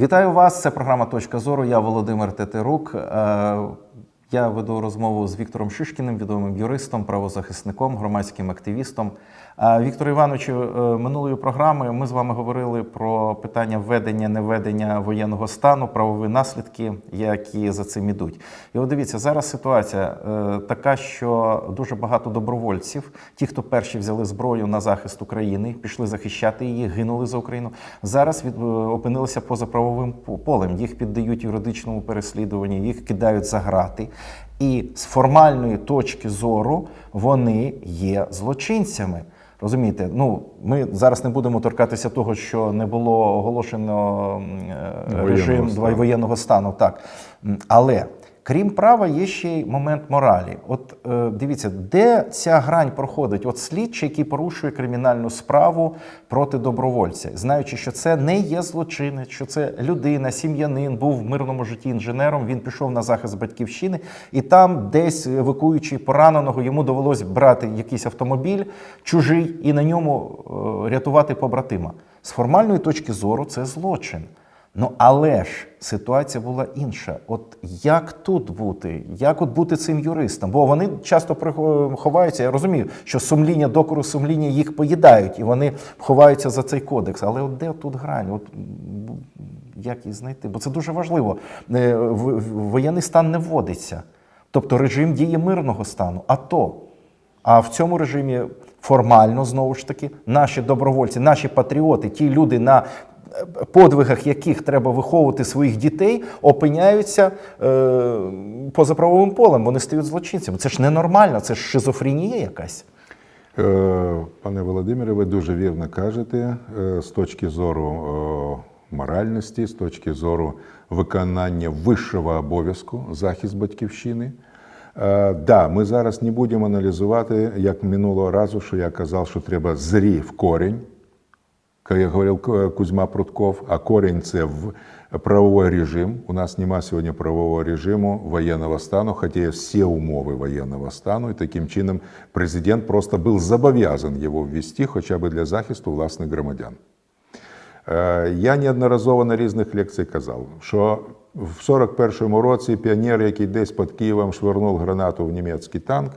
Вітаю вас. Це програма Точка зору. Я Володимир Тетерук. Я веду розмову з Віктором Шишкіним, відомим юристом, правозахисником, громадським активістом. Віктор Івановичу, е, минулої програми ми з вами говорили про питання введення, неведення воєнного стану, правові наслідки, які за цим ідуть. І от дивіться, зараз ситуація е, така, що дуже багато добровольців, ті, хто перші взяли зброю на захист України, пішли захищати її, гинули за Україну. Зараз від, е, опинилися поза правовим полем. Їх піддають юридичному переслідуванню, їх кидають за грати. І з формальної точки зору вони є злочинцями. Розумієте, ну ми зараз не будемо торкатися того, що не було оголошено е, Воєнного режим стану. воєнного стану. Так але крім права, є ще й момент моралі. От е, дивіться, де ця грань проходить? От слідчий, який порушує кримінальну справу проти добровольця, знаючи, що це не є злочинець, що це людина, сім'янин, був в мирному житті інженером. Він пішов на захист батьківщини, і там, десь евакуючи пораненого, йому довелось брати якийсь автомобіль чужий і на ньому е, рятувати побратима. З формальної точки зору, це злочин. Ну але ж ситуація була інша. От як тут бути? Як от бути цим юристом? Бо вони часто ховаються. Я розумію, що сумління, докору сумління їх поїдають, і вони ховаються за цей кодекс. Але от де тут грань? От як її знайти? Бо це дуже важливо. Е, Воєнний стан не вводиться. Тобто режим діє мирного стану. А то. А в цьому режимі формально знову ж таки наші добровольці, наші патріоти, ті люди, на подвигах яких треба виховувати своїх дітей, опиняються е, поза правовим полем. Вони стають злочинцями. Це ж ненормально, це ж шизофренія якась. Е, Пане Володимире, ви дуже вірно кажете е, з точки зору е, моральності, з точки зору виконання вищого обов'язку захист батьківщини. Да, ми зараз не будемо аналізувати, як минулого разу, що я казав, що треба зрі в корінь, как говорил Кузьма Прутков, а корень це в правовой режим. У нас нема сьогодні правового режиму воєнного стану, хоча є всі умови воєнного стану, і таким чином президент просто був зобов'язаний його ввести хоча б для захисту власних громадян. Е, Я неодноразово на різних лекціях казав, що в 41-му році піонер, який десь під Києвом швирнув гранату в німецький танк,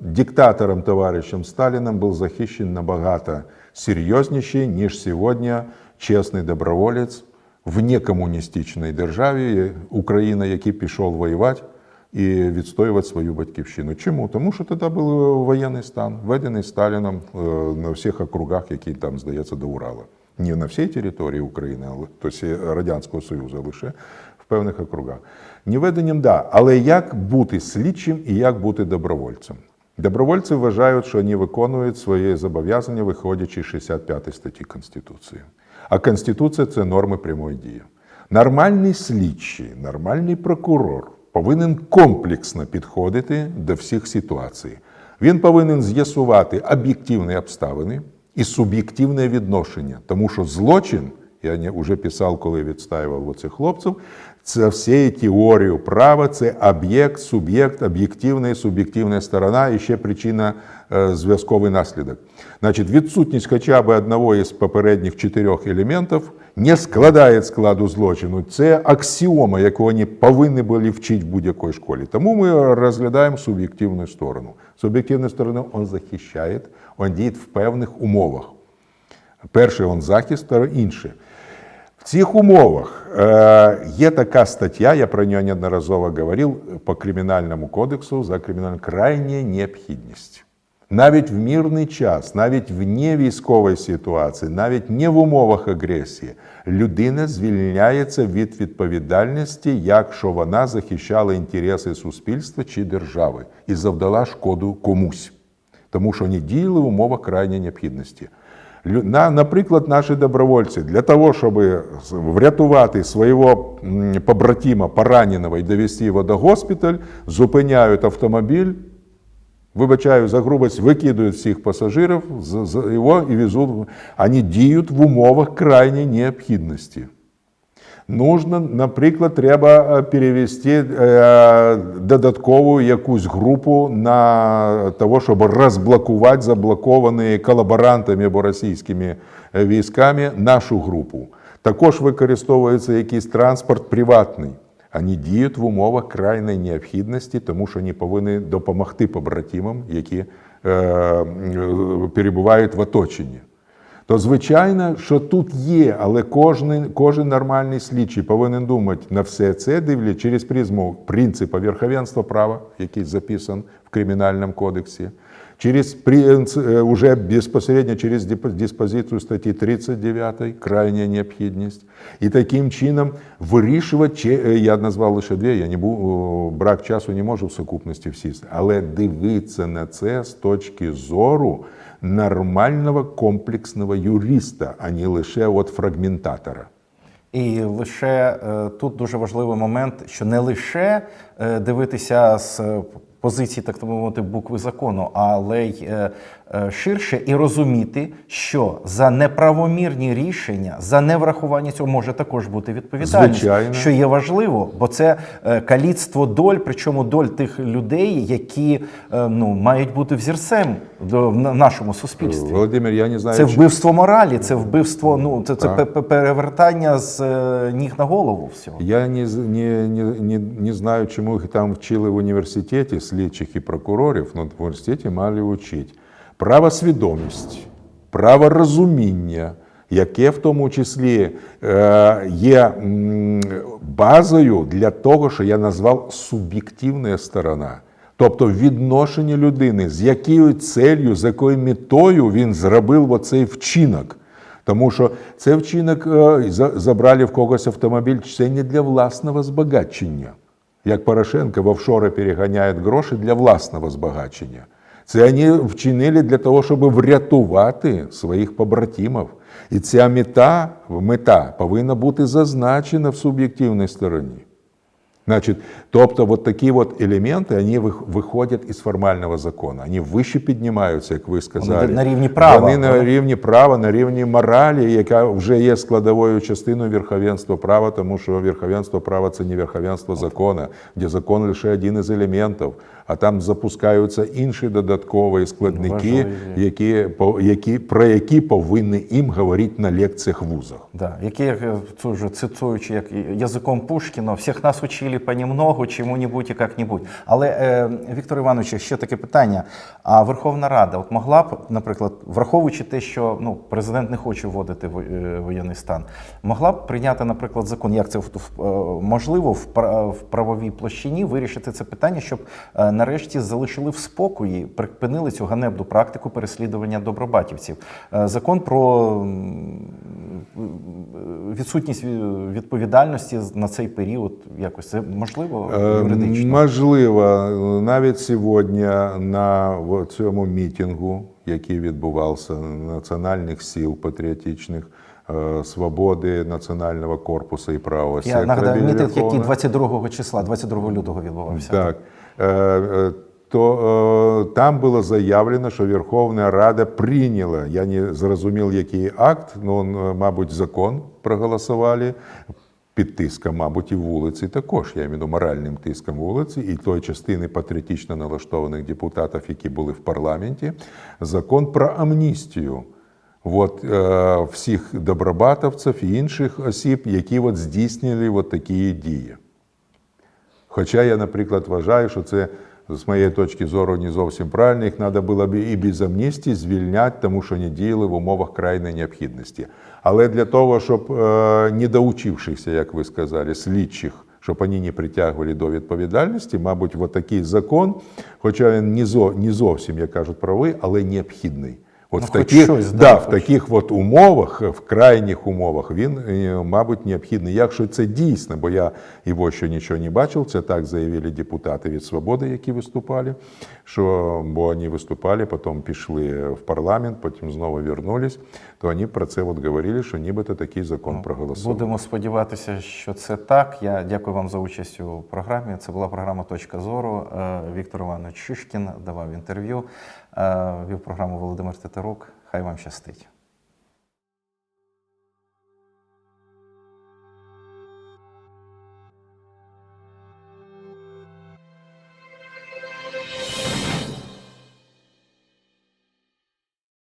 диктатором товаришем Сталіном був захищений набагато серйозніший, ніж сьогодні чесний доброволець в некомуністичній державі Україна, який пішов воювати і відстоювати свою батьківщину. Чому? Тому що тоді був воєнний стан, введений Сталіном е, на всіх округах, які там, здається, до Урала. Не на всій території України, але тобто Радянського Союзу, лише певних округах. Не введенням, да, але як бути слідчим і як бути добровольцем? Добровольці вважають, що вони виконують свої зобов'язання, виходячи з 65 статті Конституції. А Конституція це норми прямої дії. Нормальний слідчий, нормальний прокурор повинен комплексно підходити до всіх ситуацій. Він повинен з'ясувати об'єктивні обставини і суб'єктивне відношення, тому що злочин, я вже писав, коли відстаював оцих хлопців, це всі теорію права, це об'єкт, суб'єкт, об'єктивна і суб'єктивна сторона, і ще причина е, зв'язковий наслідок. Значить, відсутність хоча б одного із попередніх чотирьох елементів не складає складу злочину. Це аксіома, яку вони повинні були вчити в будь-якій школі. Тому ми розглядаємо суб'єктивну сторону. Суб'єктивну сторону він захищає, він діє в певних умовах. Перший він захист, второй інше. Цих умовах е, є така стаття, я про нього неодноразово говорив, по кримінальному кодексу за кримінальну крайня необхідність. Навіть в мирний час, навіть в невійськовій ситуації, навіть не в умовах агресії, людина звільняється від відповідальності, якщо вона захищала інтереси суспільства чи держави і завдала шкоду комусь, тому що вони діяли в умовах крайньої необхідності. На, наприклад, наші добровольці для того, щоб врятувати свого побратима пораненого і довести його до госпіталь, зупиняють автомобіль, вибачаю за грубость, викидують всіх пасажирів його і везуть. Вони діють в умовах крайньої необхідності. Нужно, наприклад, треба е, перевести е, додаткову якусь групу на того, щоб розблокувати заблоковані колаборантами або російськими е, військами нашу групу. Також використовується якийсь транспорт приватний. Вони діють в умовах крайньої необхідності, тому що вони повинні допомогти побратимам, які е, перебувають в оточенні. То звичайно, що тут є, але кожен, кожен нормальний слідчий повинен думати на все це, дивлячись через призму принципу верховенства права, який записан в Кримінальному кодексі, через е, уже безпосередньо через диспозицію статті 39 крайня необхідність. І таким чином вирішувати, е, я назвав лише дві, я не бу, брак часу не можу в сукупності всі, але дивитися на це з точки зору нормального комплексного юриста, а не лише от фрагментатора. І лише е, тут дуже важливий момент, що не лише е, дивитися з позиції, так мовити, букви закону, але й е, ширше і розуміти, що за неправомірні рішення, за неврахування цього може також бути відповідальність, Звичайно. що є важливо, бо це каліцтво доль, причому доль тих людей, які ну мають бути взірцем в нашому суспільстві. Володимир, я не знаю, Це чи- вбивство моралі, це вбивство, ну це, це Так. перевертання з е, ніг на голову всього. Я не, не, не, не, не знаю, чому їх там вчили в університеті, слідчих і прокурорів, але в університеті мали вчити. Правосвідомість, праворозуміння, яке в тому числі е, є базою для того, що я назвав суб'єктивна сторона. Тобто відношення людини, з якою целью, з якою метою він зробив оцей вчинок. Тому що це вчинок е, забрали в когось автомобіль, це не для власного збагачення. Як Порошенко в офшори переганяє гроші для власного збагачення. Це вони вчинили для того, щоб врятувати своїх побратимів. І ця мета, мета повинна бути зазначена в суб'єктивній стороні. Значит, тобто вот такі от елементи, вони вих- виходять із формального закону. Вони вище піднімаються, як ви сказали. на рівні права, Вони на рівні права, на рівні моралі, яка вже є складовою частиною верховенства права, тому що верховенство права це не верховенство закону, де закон лише один із елементів, а там запускаються інші додаткові складники, які, по- які, про які повинні їм говорити на лекціях в вузах. Да, які, як, тоже цитуючи як язиком Пушкіна, всіх нас учили понемногу, чому-небудь і як-небудь. Але, е, Віктор Іванович, ще таке питання. А Верховна Рада от могла б, наприклад, враховуючи те, що ну, президент не хоче вводити е, воєнний стан, могла б прийняти, наприклад, закон, як це в- в- е, можливо в правовій площині вирішити це питання, щоб е, нарешті залишили в спокої, припинили цю ганебну практику переслідування добробатівців. Е, Закон про відсутність відповідальності на цей період якось це можливо Е, юридично? Можливо, навіть сьогодні на цьому мітингу, який відбувався національних сил патріотичних, е, свободи національного корпусу і правого Я сектора. нагадаю, мітинг, який 22 числа, 22 лютого відбувався. так. Е, е, То е, там було заявлено, що Верховна Рада прийняла, я не зрозумів, який акт, ну, мабуть, закон проголосували під тиском, мабуть, і вулиці також, я маю моральним тиском вулиці, і той частини патріотично налаштованих депутатів, які були в парламенті, закон про амністію. От, е, всіх добробатовців і інших осіб, які от здійснили от такі дії. Хоча я, наприклад, вважаю, що це з моєї точки зору не зовсім правильно. Їх треба було б і без амністії звільняти, тому що не діяли в умовах крайньої необхідності. Але для того, щоб е, не доучившихся, як ви сказали, слідчих, щоб вони не притягували до відповідальності, мабуть, от такий закон, хоча він не зовсім, як кажуть, правий, але необхідний. От Ну, в таких, щось, да, да, в таких от умовах, в крайніх умовах, він, е, мабуть, необхідний. Якщо це дійсно, бо я його ще нічого не бачив, це так заявили депутати від «Свободи», які виступали, що, бо вони виступали, потім пішли в парламент, потім знову вернулись, то вони про це от говорили, що нібито такий закон проголосували. Будемо сподіватися, що це так. Я дякую вам за участь у програмі. Це була програма Точка зору. Е, Віктор Іванович Шишкін давав інтерв'ю. Е, Вів програму Володимир Тетерук. Хай вам щастить.